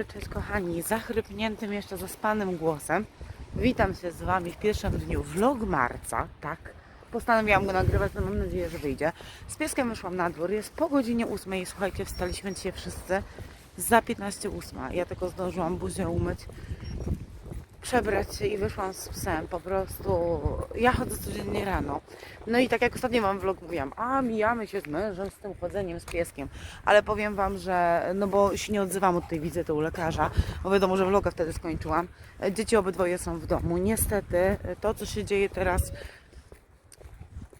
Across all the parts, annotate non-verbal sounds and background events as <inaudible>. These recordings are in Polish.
dobry, cześć kochani. Zachrypniętym jeszcze zaspanym głosem. Witam się z Wami w pierwszym dniu vlog marca, tak. Postanowiłam go nagrywać, no mam nadzieję, że wyjdzie. Z pieskiem wyszłam na dwór, jest po godzinie 8 i słuchajcie, wstaliśmy dzisiaj wszyscy za 15.08. Ja tylko zdążyłam buzię umyć, przebrać się i wyszłam z psem. Po prostu ja chodzę codziennie rano. No i tak jak ostatnio Wam vlog mówiłam, a mijamy się z mężem z tym chodzeniem z pieskiem. Ale powiem Wam, że no bo się nie odzywam od tej wizyty u lekarza, bo wiadomo, że vloga wtedy skończyłam. Dzieci obydwoje są w domu. Niestety to, co się dzieje teraz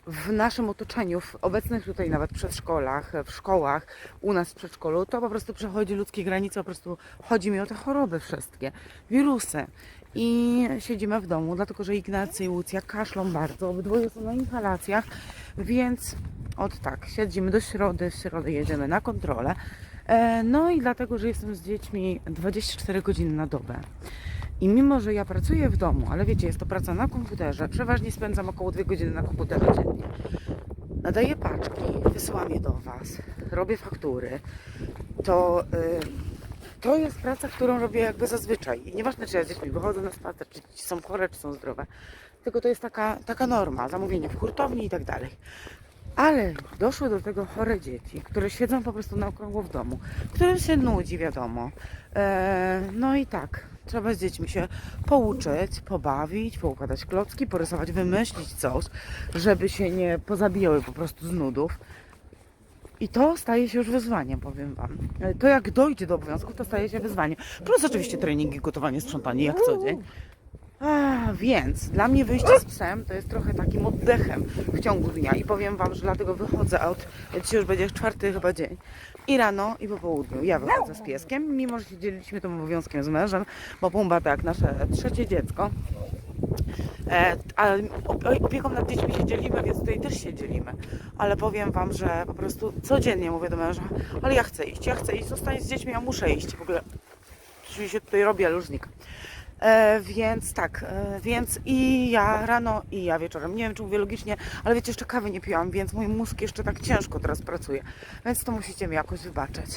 w naszym otoczeniu, w obecnych tutaj nawet przedszkolach, w szkołach, u nas w przedszkolu, to po prostu przechodzi ludzkie granice, po prostu chodzi mi o te choroby wszystkie, wirusy. I siedzimy w domu, dlatego że Ignacy i Łucja kaszlą bardzo, obydwoje są na inhalacjach, więc od tak, siedzimy do środy, w środę jedziemy na kontrolę. E, No i dlatego, że jestem z dziećmi 24 godziny na dobę. I mimo, że ja pracuję w domu, ale wiecie, jest to praca na komputerze, przeważnie spędzam około 2 godziny na komputerze dziennie. Nadaję paczki, wysyłam je do Was, robię faktury, to, y, to jest praca, którą robię jakby zazwyczaj. I nieważne, czy ja z dziećmi wychodzę na spacer, czy są chore, czy są zdrowe, tylko to jest taka, taka norma, zamówienie w hurtowni i tak dalej. Ale doszły do tego chore dzieci, które siedzą po prostu na okrągło w domu, którym się nudzi, wiadomo. E, no i tak, trzeba z dziećmi się pouczyć, pobawić, poukładać klocki, porysować, wymyślić coś, żeby się nie pozabijały po prostu z nudów. I to staje się już wyzwaniem, powiem Wam. E, To jak dojdzie do obowiązków, to staje się wyzwaniem. Plus oczywiście treningi, gotowanie, sprzątanie jak co dzień. A, więc dla mnie wyjście z psem to jest trochę takim oddechem w ciągu dnia i powiem Wam, że dlatego wychodzę od, dzisiaj już będzie czwarty chyba dzień, i rano i po południu. Ja wychodzę z pieskiem, mimo że się dzieliliśmy tym obowiązkiem z mężem, bo Pumba to jak nasze trzecie dziecko, e, a op- opieką nad dziećmi się dzielimy, więc tutaj też się dzielimy. Ale powiem Wam, że po prostu codziennie mówię do męża, ale ja chcę iść, ja chcę iść, zostań z dziećmi, ja muszę iść. W ogóle czyli się tutaj robi luźnik. E, więc tak, e, więc i ja rano, i ja wieczorem. Nie wiem, czy mówię logicznie, ale wiecie, jeszcze kawy nie piłam, więc mój mózg jeszcze tak ciężko teraz pracuje. Więc to musicie mi jakoś wybaczyć.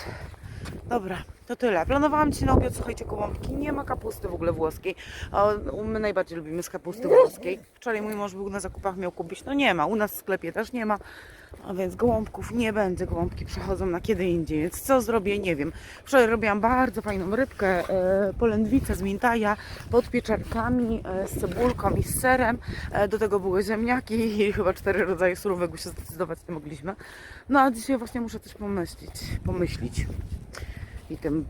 Dobra, to tyle. Planowałam dzisiaj na obiad, słuchajcie, gołąbki. Nie ma kapusty w ogóle włoskiej. My najbardziej lubimy z kapusty włoskiej. Wczoraj mój mąż był na zakupach, miał kupić. No nie ma, u nas w sklepie też nie ma. A więc gołąbków nie będzie. Gołąbki przechodzą na kiedy indziej. Więc co zrobię, nie wiem. Wczoraj robiłam bardzo fajną rybkę, e, polędwicę z mintaja pod pieczarkami, e, z cebulką i z serem. E, do tego były ziemniaki i <laughs> chyba cztery rodzaje surówek, bo się zdecydować nie mogliśmy. No a dzisiaj właśnie muszę coś pomyśleć, pomyślić i tym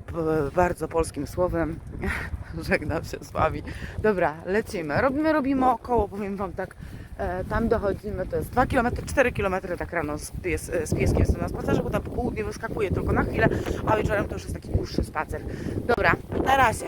bardzo polskim słowem <laughs> żegnam się z Wami. Dobra, lecimy. Robimy, robimy około, powiem Wam tak, e, tam dochodzimy, to jest 2 km, 4 km tak rano z, pies, e, z pieskiem jestem na spacerze, bo tam po południu wyskakuję tylko na chwilę, a wieczorem to już jest taki dłuższy spacer. Dobra, na razie.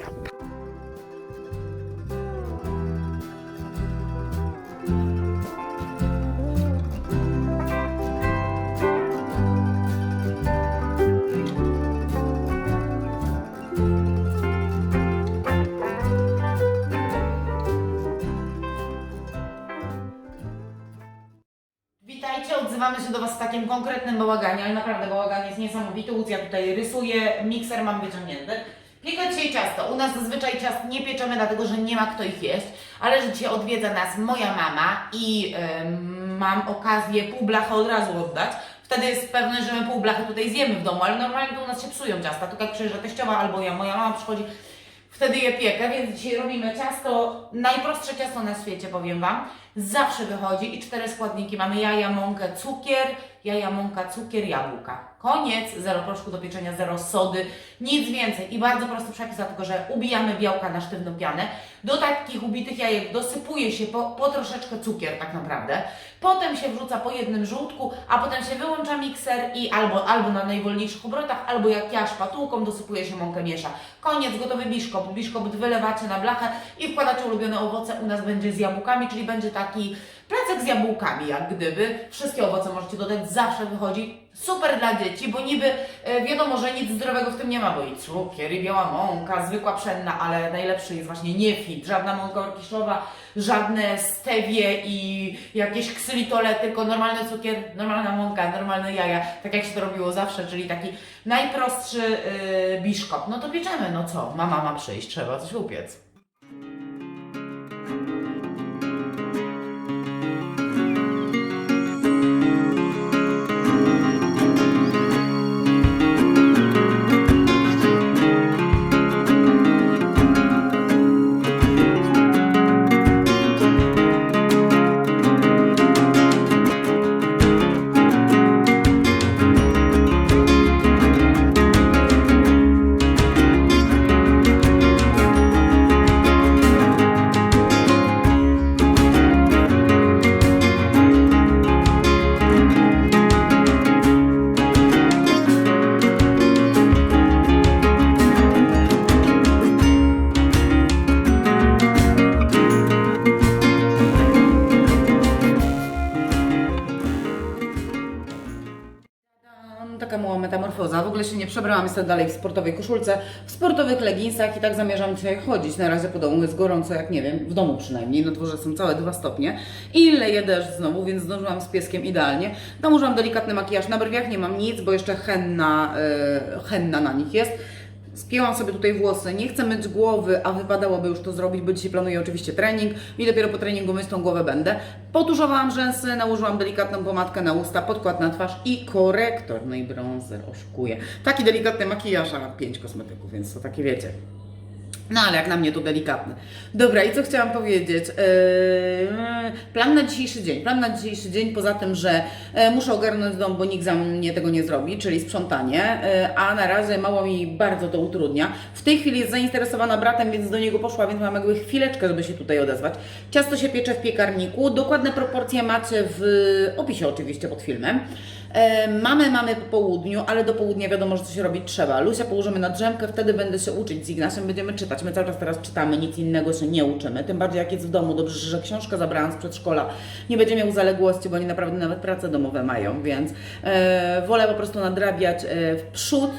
Odzywamy się do Was w takim konkretnym bałaganie, ale naprawdę bałagan jest niesamowity. Łucja tutaj rysuje, mikser mam wyciągnięty. Piekę dzisiaj ciasto. U nas zazwyczaj ciast nie pieczemy, dlatego że nie ma kto ich jeść, ale że dzisiaj odwiedza nas moja mama i em, mam okazję pół blachy od razu oddać. Wtedy jest pewne, że my pół blachy tutaj zjemy w domu, ale normalnie to u nas się psują ciasta. Tylko jak przyjeżdża teściowa albo ja, moja mama przychodzi, wtedy je piekę, więc dzisiaj robimy ciasto, najprostsze ciasto na świecie, powiem Wam. Zawsze wychodzi i cztery składniki. Mamy jaja, mąkę, cukier, jaja, mąka, cukier, jabłka. Koniec, zero proszku do pieczenia, zero sody, nic więcej. I bardzo prosty przepis, dlatego że ubijamy białka na sztywną pianę. Do takich ubitych jajek dosypuje się po, po troszeczkę cukier tak naprawdę. Potem się wrzuca po jednym żółtku, a potem się wyłącza mikser i albo, albo na najwolniejszych obrotach, albo jak ja szpatułką dosypuje się mąkę, miesza. Koniec, gotowy biszkopt. Biszkopt wylewacie na blachę i wkładacie ulubione owoce. U nas będzie z jabłkami, czyli będzie taki Placek z jabłkami, jak gdyby. Wszystkie owoce możecie dodać, zawsze wychodzi super dla dzieci, bo niby e, wiadomo, że nic zdrowego w tym nie ma, bo i cukier, i biała mąka, zwykła pszenna, ale najlepszy jest właśnie nie fit, żadna mąka orkiszowa, żadne stevie i jakieś ksylitole, tylko normalny cukier, normalna mąka, normalne jaja, tak jak się to robiło zawsze, czyli taki najprostszy yy, biszkop. No to pieczemy, no co, mama ma przyjść, trzeba coś upiec. Taka mała metamorfoza. W ogóle się nie przebrałam, jestem dalej w sportowej koszulce, w sportowych leginsach i tak zamierzam dzisiaj chodzić. Na razie po domu jest gorąco, jak nie wiem, w domu przynajmniej. Na dworze są całe dwa stopnie i leje deszcz znowu, więc zdążyłam z pieskiem idealnie. Nałożyłam delikatny makijaż na brwiach, nie mam nic, bo jeszcze henna, yy, henna na nich jest. Spięłam sobie tutaj włosy, nie chcę myć głowy, a wypadałoby już to zrobić, bo dzisiaj planuję oczywiście trening i dopiero po treningu myć tą głowę będę. Potuszowałam rzęsy, nałożyłam delikatną pomadkę na usta, podkład na twarz i korektor, no i bronzer, oszukuję. Taki delikatny makijaż, a pięć kosmetyków, więc to takie wiecie. No ale jak na mnie to delikatne. Dobra, i co chciałam powiedzieć? Eee, plan na dzisiejszy dzień. Plan na dzisiejszy dzień, poza tym, że e, muszę ogarnąć dom, bo nikt za mnie tego nie zrobi, czyli sprzątanie, e, a na razie mała mi bardzo to utrudnia. W tej chwili jest zainteresowana bratem, więc do niego poszła, więc mam jakby chwileczkę, żeby się tutaj odezwać. Ciasto się piecze w piekarniku. Dokładne proporcje macie w opisie oczywiście pod filmem. E, Mamy, mamy po południu, ale do południa wiadomo, że coś robić trzeba. Lusia położymy na drzemkę, wtedy będę się uczyć z Ignacem, będziemy czytać. My cały czas teraz czytamy, nic innego się nie uczymy. Tym bardziej jak jest w domu. Dobrze, że książkę zabrałam z przedszkola. Nie będzie miał zaległości, bo oni naprawdę nawet prace domowe mają, więc e, wolę po prostu nadrabiać e, w przód,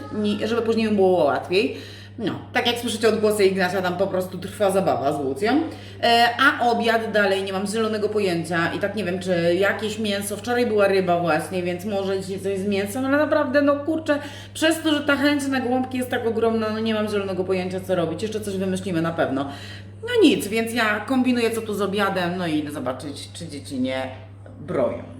żeby później było łatwiej. No, tak jak słyszycie odgłosy Ignacia, tam po prostu trwa zabawa z Łucją. E, a obiad dalej nie mam zielonego pojęcia i tak nie wiem, czy jakieś mięso. Wczoraj była ryba właśnie, więc może dzisiaj coś z mięsem, ale naprawdę, no kurczę, przez to, że ta chęć na gołąbki jest tak ogromna, no nie mam zielonego pojęcia, co robić. Jeszcze coś wymyślimy na pewno. No nic, więc ja kombinuję, co tu z obiadem, no i idę zobaczyć, czy dzieci nie broją.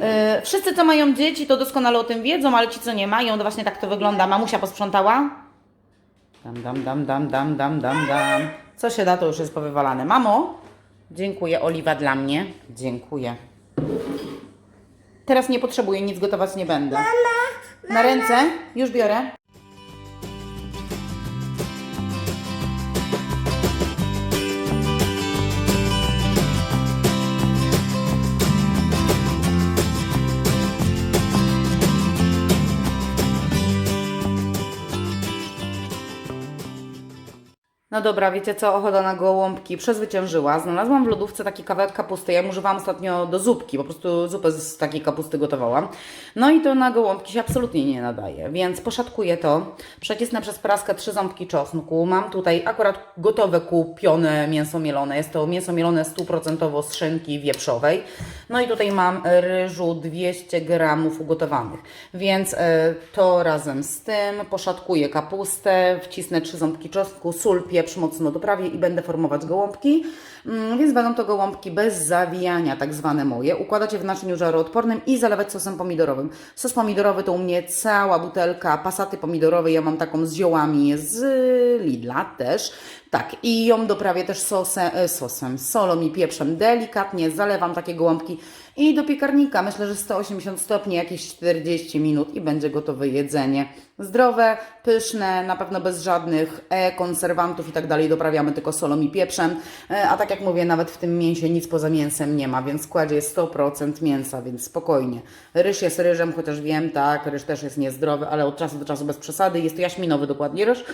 Yy, wszyscy, co mają dzieci, to doskonale o tym wiedzą, ale ci, co nie mają, to właśnie tak to wygląda. Mamusia posprzątała? Dam, dam, dam, dam, dam, dam, dam, dam. Co się da, to już jest powywalane. Mamo, dziękuję. Oliwa dla mnie. Dziękuję. Teraz nie potrzebuję, nic gotować nie będę. Na ręce? Już biorę. No dobra, wiecie co, ochota na gołąbki przezwyciężyła. Znalazłam w lodówce taki kawałek kapusty. Ja ją używałam ostatnio do zupki, po prostu zupę z takiej kapusty gotowałam. No i to na gołąbki się absolutnie nie nadaje, więc poszatkuję to. Przecisnę przez praskę trzy ząbki czosnku. Mam tutaj akurat gotowe kupione mięso mielone. Jest to mięso mielone stuprocentowo z szynki wieprzowej. No i tutaj mam ryżu 200 gramów ugotowanych, więc e, to razem z tym poszatkuję kapustę, wcisnę trzy ząbki czosnku, sól, pieprz, mocno doprawię i będę formować gołąbki, Mm, więc będą to gołąbki bez zawijania, tak zwane moje. Układać je w naczyniu żaroodpornym i zalewać sosem pomidorowym. Sos pomidorowy to u mnie cała butelka pasaty pomidorowej, ja mam taką z ziołami z Lidla też. Tak, i ją doprawię też sosem, e, sosem, solą i pieprzem delikatnie, zalewam takie gołąbki i do piekarnika. Myślę, że 180 stopni, jakieś 40 minut i będzie gotowe jedzenie. Zdrowe, pyszne, na pewno bez żadnych e, konserwantów i tak dalej. Doprawiamy tylko solą i pieprzem. E, a tak jak mówię, nawet w tym mięsie nic poza mięsem nie ma, więc w składzie jest 100% mięsa, więc spokojnie. Ryż jest ryżem, chociaż wiem, tak, ryż też jest niezdrowy, ale od czasu do czasu bez przesady. Jest to jaśminowy dokładnie ryż.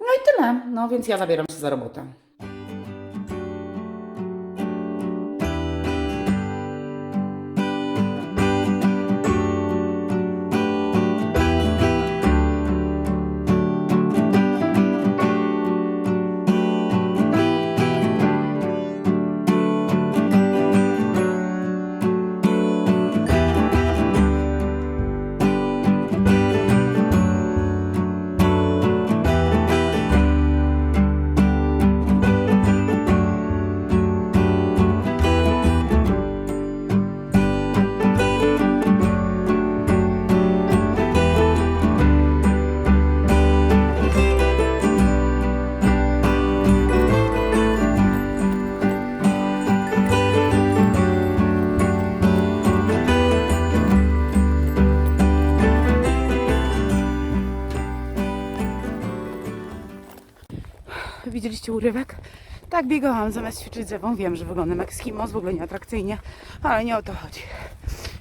No i tyle. No więc ja zabieram się za robotę. Widzieliście urywek? Tak biegałam zamiast ćwiczyć z Ewą. Wiem, że wyglądam jak skimos, w ogóle nieatrakcyjnie, ale nie o to chodzi.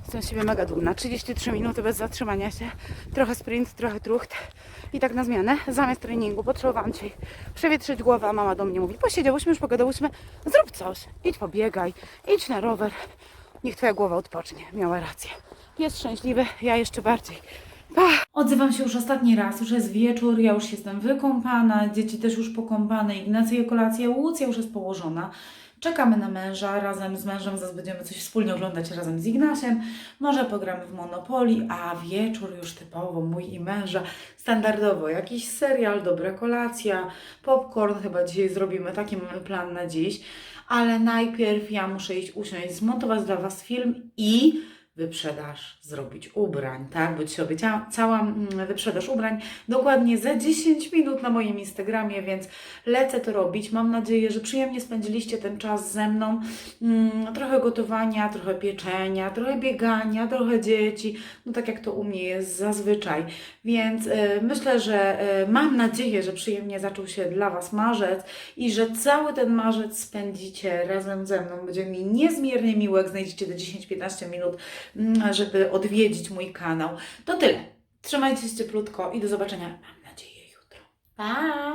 Jestem siebie mega dumna. 33 minuty bez zatrzymania się. Trochę sprint, trochę trucht. I tak na zmianę, zamiast treningu potrzebowałam dzisiaj przewietrzyć głowę, a mama do mnie mówi, posiedziałyśmy, już pogadałyśmy, zrób coś. Idź pobiegaj, idź na rower. Niech twoja głowa odpocznie. Miała rację. Jest szczęśliwy, ja jeszcze bardziej. Odzywam się już ostatni raz, już jest wieczór, ja już jestem wykąpana, dzieci też już pokąpane, Ignacy je kolację, Łucja już jest położona. Czekamy na męża, razem z mężem zaraz będziemy coś wspólnie oglądać razem z Ignasiem. Może pogramy w Monopoly, a wieczór już typowo mój i męża. Standardowo jakiś serial, dobra kolacja, popcorn chyba dzisiaj zrobimy, taki mamy plan na dziś. Ale najpierw ja muszę iść usiąść, zmontować dla Was film i wyprzedaż zrobić ubrań, tak? Bo dzisiaj obiecałam cała mm, wyprzedaż ubrań dokładnie za 10 minut na moim Instagramie, więc lecę to robić. Mam nadzieję, że przyjemnie spędziliście ten czas ze mną. Mm, trochę gotowania, trochę pieczenia, trochę biegania, trochę dzieci, no tak jak to u mnie jest zazwyczaj. Więc e, myślę, że e, mam nadzieję, że przyjemnie zaczął się dla Was marzec i że cały ten marzec spędzicie razem ze mną. Będzie mi niezmiernie miło, jak znajdziecie te 10-15 minut, żeby odwiedzić mój kanał. To tyle. Trzymajcie się cieplutko i do zobaczenia, mam nadzieję, jutro. Pa!